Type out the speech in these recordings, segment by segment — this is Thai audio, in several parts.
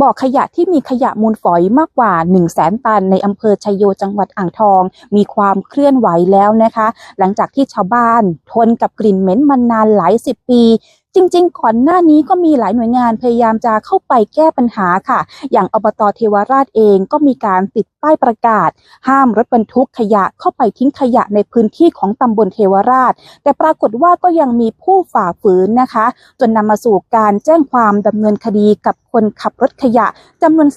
บ่อขยะที่มีขยะมูลฝอยมากกว่า 1 0 0 0 0แสนตัน ในอำเภอชัยโยจังหวัดอ่างทอง มีความเคลื่อนไหวแล้วนะคะ หลังจากที่ชาวบ้านทนกับกลิ่นเหม็นมานานหลายสิบปี จริง ๆ ก่อนหน้านี้ก็มีหลายหน่วยงานพยายามจะเข้าไปแก้ปัญหาค่ะ อย่างอบตเทวราชเองก็มีการติดป้ายประกาศ ห้ามรถบรรทุกขยะเข้าไปทิ้งขยะในพื้นที่ของตำบลเทวราช แต่ปรากฏว่าก็ยังมีผู้ฝ่าฝืนนะคะ จนนำมาสู่การแจ้งความดำเนินคดีกับคนขับรถขยะจำนวน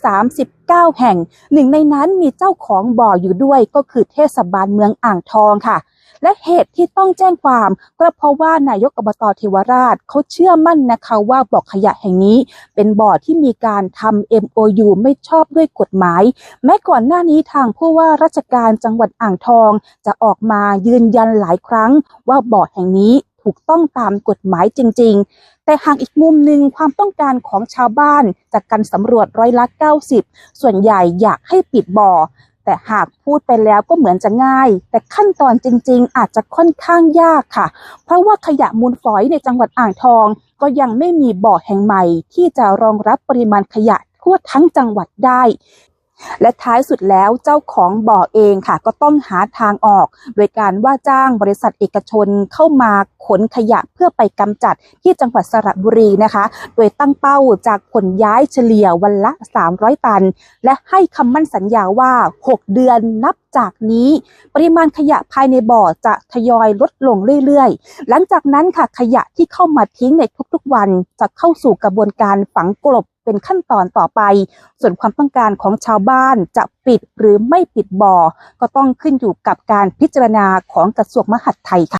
39 แห่ง หนึ่งในนั้นมีเจ้าของบ่ออยู่ด้วยก็คือเทศบาลเมืองอ่างทองค่ะ และเหตุที่ต้องแจ้งความก็เพราะว่านายกอบตเทวราชเขาเชื่อมั่นนะคะว่าบ่อขยะแห่งนี้ เป็นบ่อที่มีการทำ MOU ไม่ชอบด้วยกฎหมาย แม้ก่อนหน้านี้ทางผู้ว่าราชการจังหวัดอ่างทอง จะออกมายืนยันหลายครั้ง ว่าบ่อแห่งนี้ถูกต้องตามกฎหมายจริง ๆแต่หากอีกมุมหนึ่งความต้องการของชาวบ้านจากการสำรวจร้อยละ 90 ส่วนใหญ่อยากให้ปิดบ่อ แต่หากพูดไปแล้วก็เหมือนจะง่าย แต่ขั้นตอนจริง ๆ อาจจะค่อนข้างยากค่ะ เพราะว่าขยะมูลฝอยในจังหวัดอ่างทอง ก็ยังไม่มีบ่อแห่งใหม่ ที่จะรองรับปริมาณขยะทั่วทั้งจังหวัดได้ และท้ายสุดแล้วเจ้าของบ่อเองค่ะ ก็ต้องหาทางออก โดยการว่าจ้างบริษัทเอกชนเข้ามาขนขยะเพื่อไปกำจัดที่จังหวัดสระบุรีนะคะ โดยตั้งเป้าจากขนย้ายเฉลี่ยวันละ 300 ตัน และให้คำมั่นสัญญาว่า 6 เดือนนับจากนี้ปริมาณขยะภายในบ่อจะทยอยลดลงเรื่อยๆ หลังจากนั้นค่ะขยะที่เข้ามาทิ้งในทุกๆวันจะเข้าสู่กระบวนการฝังกลบเป็นขั้นตอนต่อไป ส่วนความต้องการของชาวบ้านจะปิดหรือไม่ปิดบ่อ ก็ต้องขึ้นอยู่กับการพิจารณาของกระทรวงมหาดไทยค่ะ